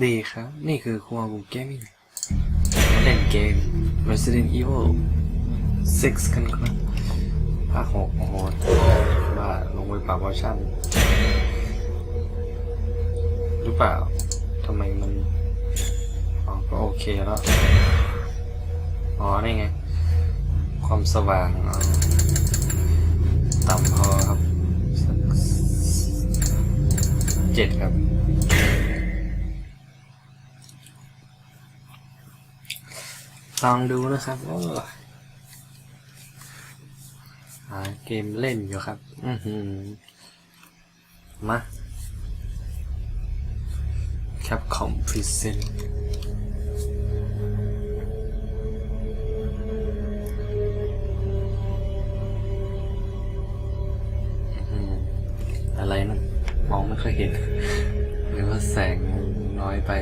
ดีครับ นี่คือครัวบุกเกมมิ่งเล่นเกม Resident Evil 6 กันครับภาคหกโอ้โหบ้าลงไปปรับเวอร์ชันหรือเปล่าทำไมมันอ๋อก็โอเคแล้ว อ๋อ นี่ไง ความสว่างต่ำพอครับเจ็ดครับ ลองดูนะครับโอ้หาเกมเล่นอยู่ครับ อือหือมาแคปคอมพรีเซนต์อะไรนะมองไม่ค่อยเห็น หรือว่าแสงน้อยไป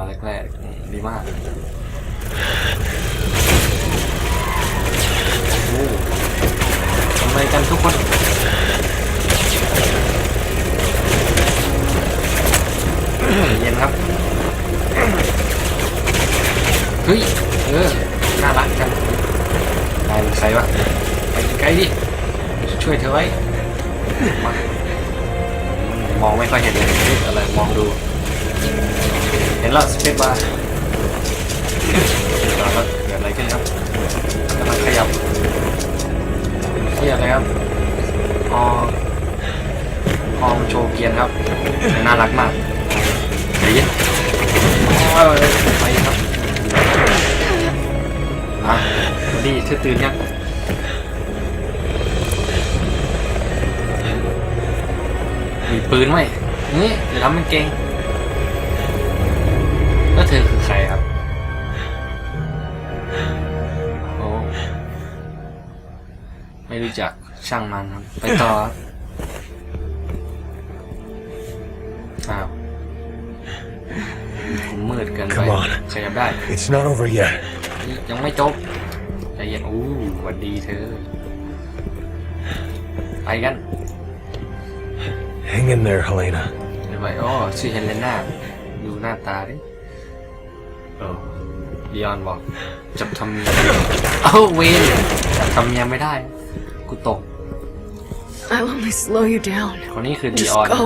มาแรกๆดีมากโอ้ทำไมกันทุกคนเย็นครับ เฮ้ย เออ น่ารักจังนายเป็นใครวะไปไกลดิ ช่วยเธอไว้ มามองไม่ค่อยเห็นเลยอะไร มองดู เห็นแล้วสเปซบาร์แล้วเกิดอะไรขึ้นครับกำลังขยับเฮียอะไรครับออออมโชว์เกียร์ครับ น่ารักมากเดี๋ยวเย็นไปครับอะดีเธอตื่นยังมีปืนไหมนี่เดี๋ยวทำมันเก่ง รู้จักช่างมันครับ ไปต่อครับอ้าวผมมืดเกินไป Come on ขยับได้ It's not over yet. ยังไม่จบใจเย็นอู้หวัดดีเธอ ไปกัน Hang in there, Helena. เดี๋ยวไปอ๋อชื่อเฮเลน่าดูหน้าตาดิเออดิออนบอก จับทำเมียเอ้าเวนจับทำเมียไม่ได้ กูตก I'll only slow you down. คนนี้คือดิ Just ออน go.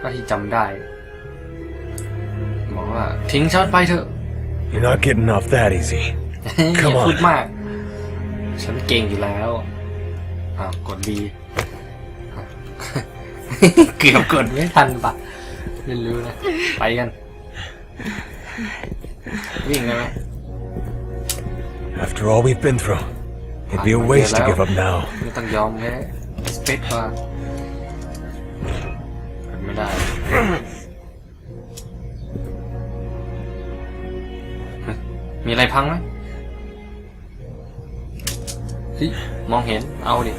ถ้าที่จำได้บอกว่าทิ้งฉันไปเถอะ You're not getting off that easy. อย่า Come on พูดมาก ฉันเก่งอยู่แล้วอ้าวกดดีเกือบกดไม่ทันปะไม่รู้นะ ไปกัน วิ่งได้ไหม After all we've been through, it'd be a Ah, waste to yeah, give up now. ไม่ต้องยอมแพ้สเปซมาไม่ได้มีอะไรพังไหมเฮ้ยมองเห็น เอาดิ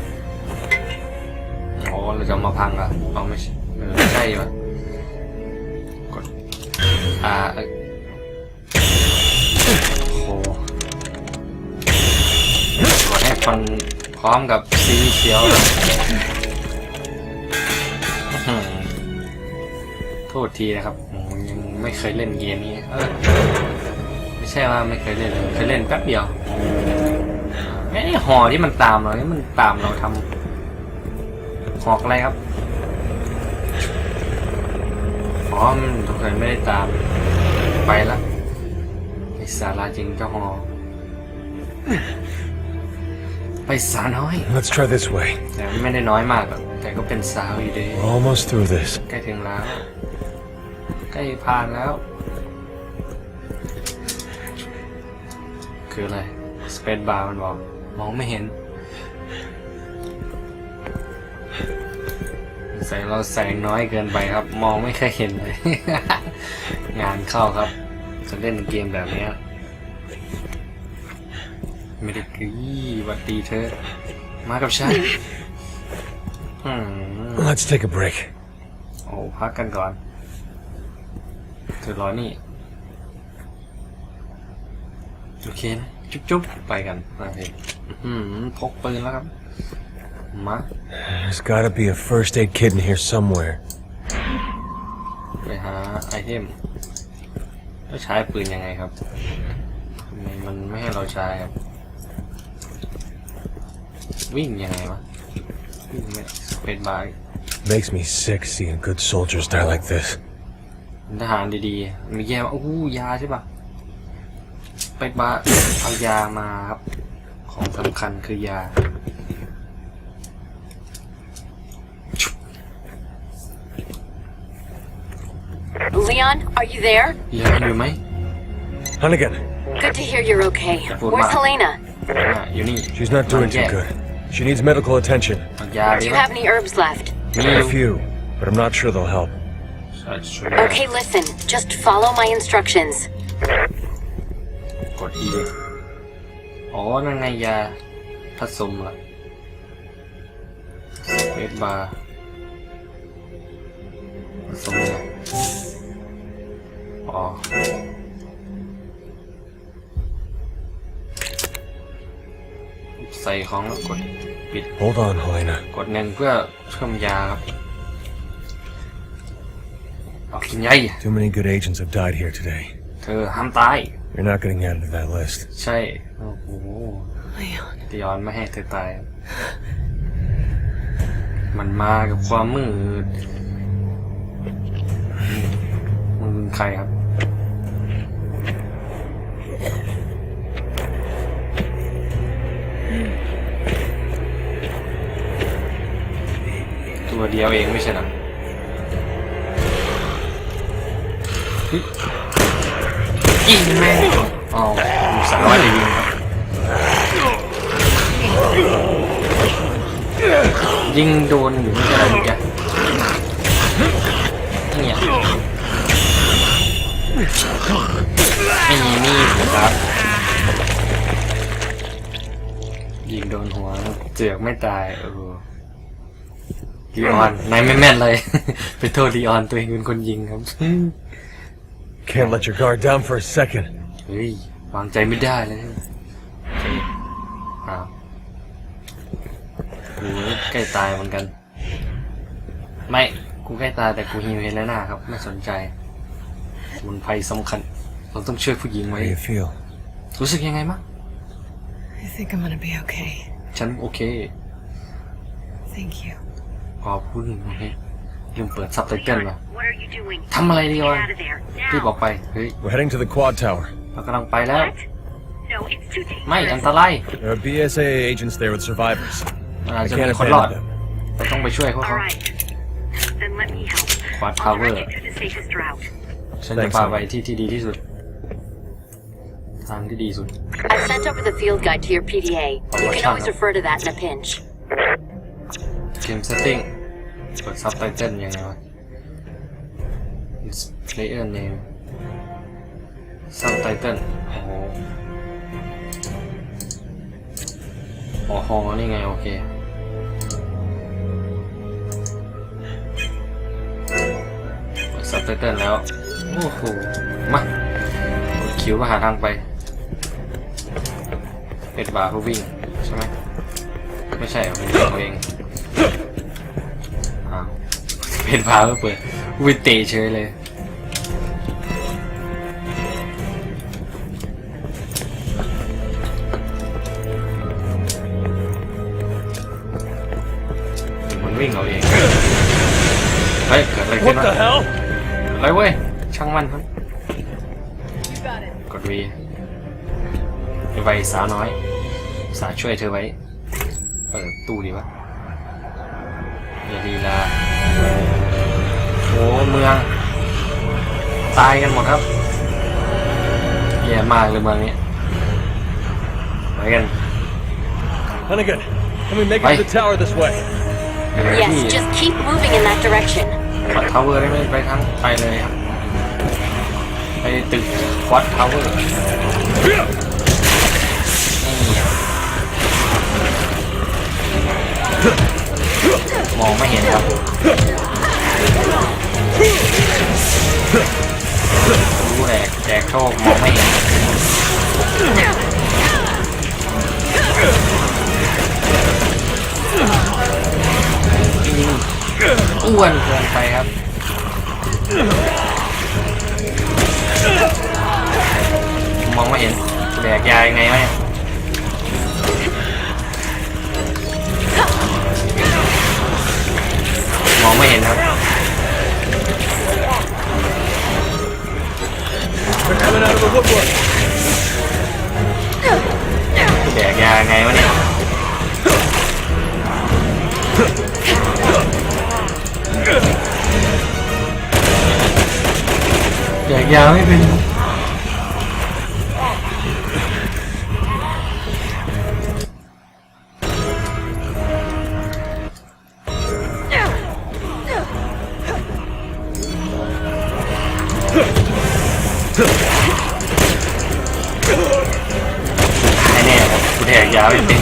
อ๋อเราจะมาพังอะเอาไม่ใช่เออไม่ใช่ปะกดอ่า คนพร้อมกับสีเขียวโทษทีนะครับยังไม่เคยเล่นเกมนี้ไม่ใช่ว่าไม่เคยเล่นเลยเคยเล่นแป๊บเดียวไอ้หอที่มันตามเรานี่มันตามเราทำหอกอะไรครับอ๋อมันสงสัยไม่ได้ตามไปละไอ้สาระจริงเจ้าฮอ ไปสาวน้อย Let's try this way. แต่ไม่ได้น้อยมากหรอกแต่ก็เป็นสาวอยู่ดี We're almost through this. ใกล้ถึงแล้ว ใกล้ผ่านแล้ว คืออะไร สเปซบาร์มันบอก มองไม่เห็นใส่เราแสงน้อยเกินไปครับ มองไม่เคอยเห็นเลย งานเข้าครับจะเล่นเกมแบบเนี้ย ไม่ได้กรีหวัดดีเธอ มากับฉันอืม Let's take a break. โอ้พักกันก่อนเธอรอนี่ โอเคนะจุ๊บจุ๊บไปกัน โอเคอื้อหือพกปืนแล้วครับ มา There's gotta be a first aid kit in here somewhere. ไปหาไอเทมแล้วใช้ปืนยังไงครับทำไมมันไม่ให้เราใช้ครับ วิ่งยังไงวะ วิ่งไม่เป็นบาย Makes me sick seeing good soldiers die like this. ทหารดีๆ มีแย่ว่าโอ้โหยาใช่ปะไปบาเอายามาครับ ของสำคัญคือยา Leon, are you there? ยาอยู่ไหม Hunnigan, Good to hear you're okay. Well, Where's Ma- Helena? อ่าอยู่นี่ she's not doing too Yeah. good. She needs medical attention. เอายา Do ดี you ไหม have any herbs left? มีอยู่ A few, but I'm not sure they'll help. ใช่ช่วย Okay, listen. Just follow my instructions. กด E อ๋อ นั่นไงยาผสมละเวทบาร์ผสมละอ๋อ ใส่ของแล้วกดปิด Hold on, Helena. กดหนึ่งเพื่อเพิ่มยาครับเอากินยัย Too many good agents have died here today. เธอห้ามตาย You're not getting added to that list. ใช่ โอ้โห Leon. ดิออนไม่ให้เธอตาย มันมากับความมืดมึงเป็นใครครับ ตัวเดียวเองไม่ใช่เหรอเฮ้ยยิงแม่งอ๋อผมสารวัตรจะยิงครับยิงโดนอยู่ไม่ใช่เหรอเมื่อกี้เนี่ยมีมีดนะครับยิงโดนหัวเจือกไม่ตายเออ ดีออนนายไม่แม่นเลยไปโทษดีออนตัวเองเป็นคนยิงครับ Can't let your guard down for a second. เฮ้ยวางใจไม่ได้เลยโอเคอ้าวกูใกล้ตายเหมือนกัน ไม่กูใกล้ตายแต่กูฮิวเฮเลน่าครับ ไม่สนใจสมุนไพรสำคัญ เราต้องช่วยผู้หญิง How ไว้ do you feel? รู้สึกยังไงมั้ง I think I'm gonna be okay. ฉันโอเค Thank you. ขอบคุณโอเคลืมเปิดซับไตเติลว่ะ What are you doing? ทำอะไรดีวะ Get out of there. รีบ Now. ออกไป เฮ้ย We're heading to the quad tower. เรากำลังไปแล้ว What? No, it's too dangerous. ไม่ อันตราย There are BSAA agents there with survivors. มันอาจ I จะมี can't คนรอด abandon them. เราต้องไปช่วยพวก All เขา right. Then let me help. Quad I'll power. direct you to the safest route. ฉันจะ Thanks, พา Sam. ไปที่ที่ดีที่สุด ทางที่ดีสุด I've sent over the field guide to your PDA. You can always refer to that in a pinch. เกม setting กด subtitle ยังไงวะ player name subtitle โอ้โหโอ้โหนี่ไง โอเคกด subtitle แล้ว โอ้โห มากดคิวก็หาทางไปเป็นบาร์เพื่อวิ่ง ใช่ไหมไม่ใช่เหรอเป็นตัวเอง เป็นพาก็เปิดวิเตะเฉยเลย มันวิ่งเอาเอง เฮ้ย เกิดอะไรขึ้น What วะ the hell? อะไรเว้ย ช่างมันครับ กดวีไว้สาวน้อย สาช่วยเธอไว้ เปิดตู้ดีวะอย่าดีละ โอ้เมือง ตายกันหมดครับแย่มากเลยเมืองนี้ไปกัน Hunnigan, let me make it Bye. to the tower this way. ไปเลยที่ Yes, just keep moving in that direction. ควอดทาวเวอร์ได้ไหมไปทางไปเลยครับ ไปตึกควอดทาวเวอร์มองไม่เห็นครับ รู้แหลกแจกโชคมองไม่เห็นอ้วนเกินไปครับมองไม่เห็นแบกยายังไงวะเนี่ยมองไม่เห็นครับ coming out of the woodwork. แบกยายั แดกยาไม่เป็น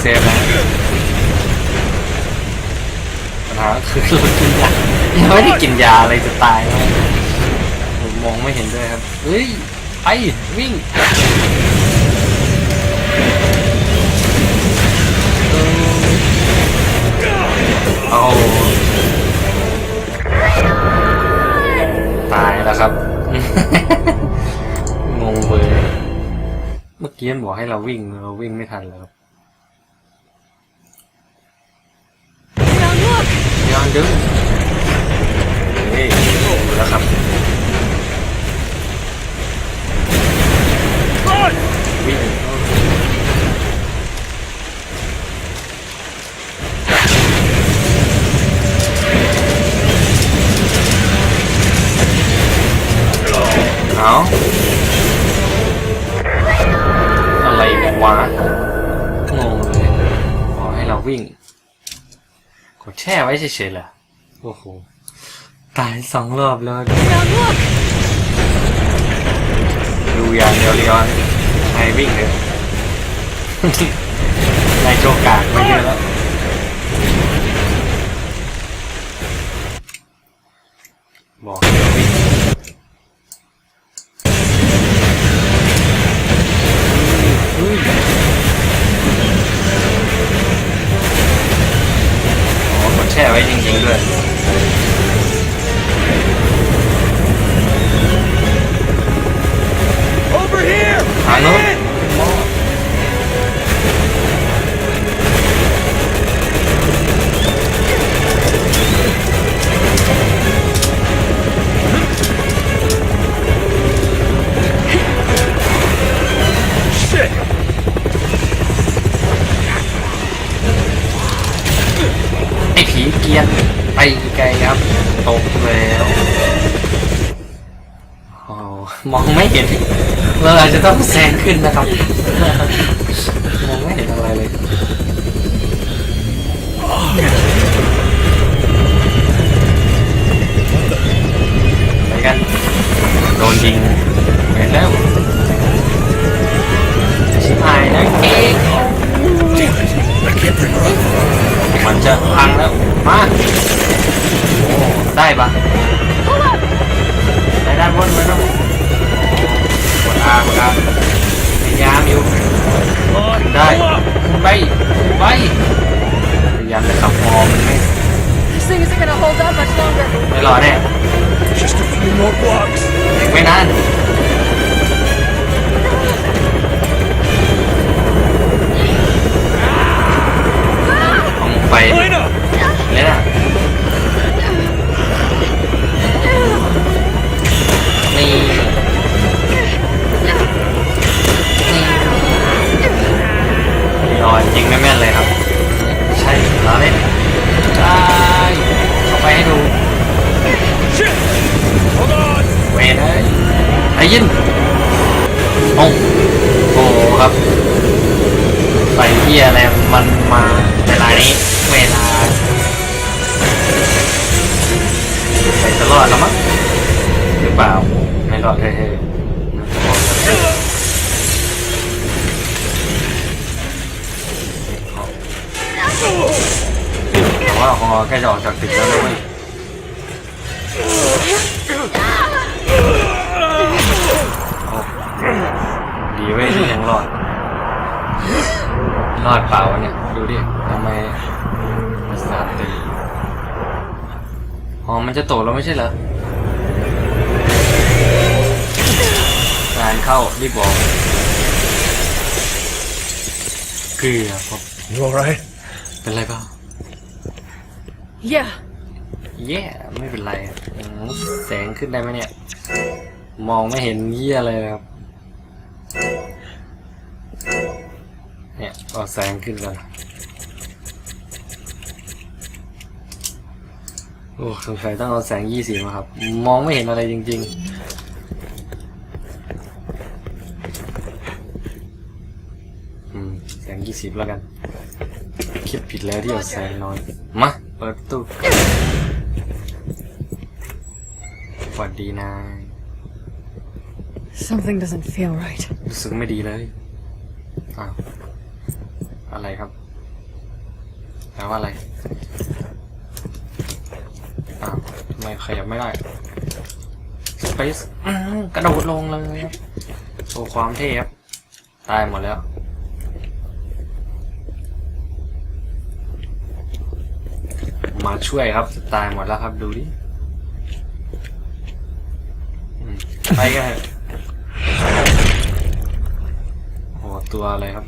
เซฟแล้วปัญหาคือเรากินยายังไม่ได้กินยาอะไรจะตายแล้วผมมองไม่เห็นด้วยครับเฮ้ยไปวิ่งเอาตายแล้วครับ งงเลยเมื่อกี้มันบอกให้เราวิ่งเราวิ่งไม่ทันแล้วครับ ย้อนดึงเฮ้ยดูแล้วครับวิ่งเอาอะไรวะงงเลยขอให้เราวิ่ง แช่ไว้เฉยๆเหรอโอ้โห ตายสองรอบแล้ว ดูอย่างเดียวเรียนให้วิ่งเลยได้โชคกากมาเยอะแล้ว here! ทางโน้นไอ้ผีเกรียนไปไกลครับ ตกแล้วโอ้มองไม่เห็น เราอาจจะต้องแซงขึ้นนะครับ รอแน่ Just a few more blocks. อีกไม่นานต้องไป Line up! เลยนะนี่นี่รอจริงแม่นๆเลยครับ ใช่ล้อเล่นได้ on! เวรเอ้ยไอ้ยินโอ้โหครับไปเที่ยอะไรมันมาเวลานี้เวลาไปจะรอดแล้วมั้งหรือเปล่า ไม่รอดเท่ๆแต่ว่าฮอใกล้จะออกจากตึกแล้วนะเว้ย ดีเว้ยที่ยังรอด รอดเปล่าวะเนี่ย ดูดิทำไมสามตีอ๋อมันจะโตแล้วไม่ใช่เหรองานเข้ารีบบอกเกลือครับ You alright? เป็นไรเปล่า Yeah. แย่ไม่เป็นไรแสงขึ้นได้ไหมเนี่ย มองไม่เห็นเยี่ยเลยครับ เนี่ยเอาแสงขึ้นก่อนโอ้สงสัยต้องเอาแสงยี่สิบมาครับ มองไม่เห็นอะไรจริง ๆ อืม แสงยี่สิบแล้วกัน คิดผิดแล้วที่เอาแสงน้อย มา เปิดตู้ สวัสดีนาย Something doesn't feel right. รู้สึกไม่ดีเลย อ้าว อะไรครับแปลว่าอะไร อ้าวทำไมขยับไม่ได้ Space อื้อหือกระโดดลงเลยครับโอ้ความเทครับตายหมดแล้ว มาช่วยครับ ตายหมดแล้วครับดูดิอืม ไปกันเถอะโอ้โหตัวอะไรครับ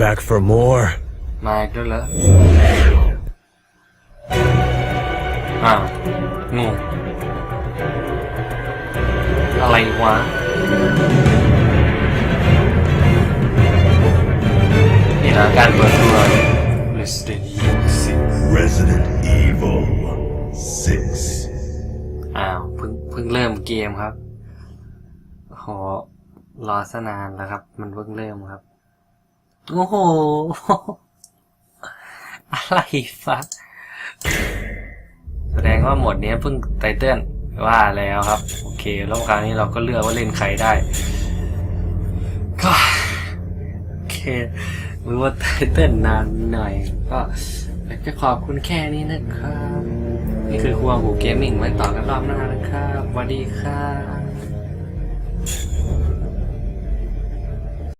Back for more. มาอีกแล้วเหรออ้าวงงอะไรวะนี่นะการเปิดตัว Resident Evil 6 Resident าวเพิ่งเพิ่งเริ่มเกมครับโหรอซะนานแล้วครับ มันเพิ่งเริ่มครับ โอ้โห อะไรฟักแสดงว่าหมดนี้เพิ่งไตเติ้ลว่าแล้วครับ โอเค แล้วคราวนี้เราก็เลือกว่าเล่นใครได้ ก็โอเครู้ว่าไตเติ้ลนานหน่อย ก็อยากจะขอบคุณแค่นี้นะครับ นี่คือครัวหูเกมมิ่งไว้ต่อกันรอบหน้านะครับสวัสดีครับ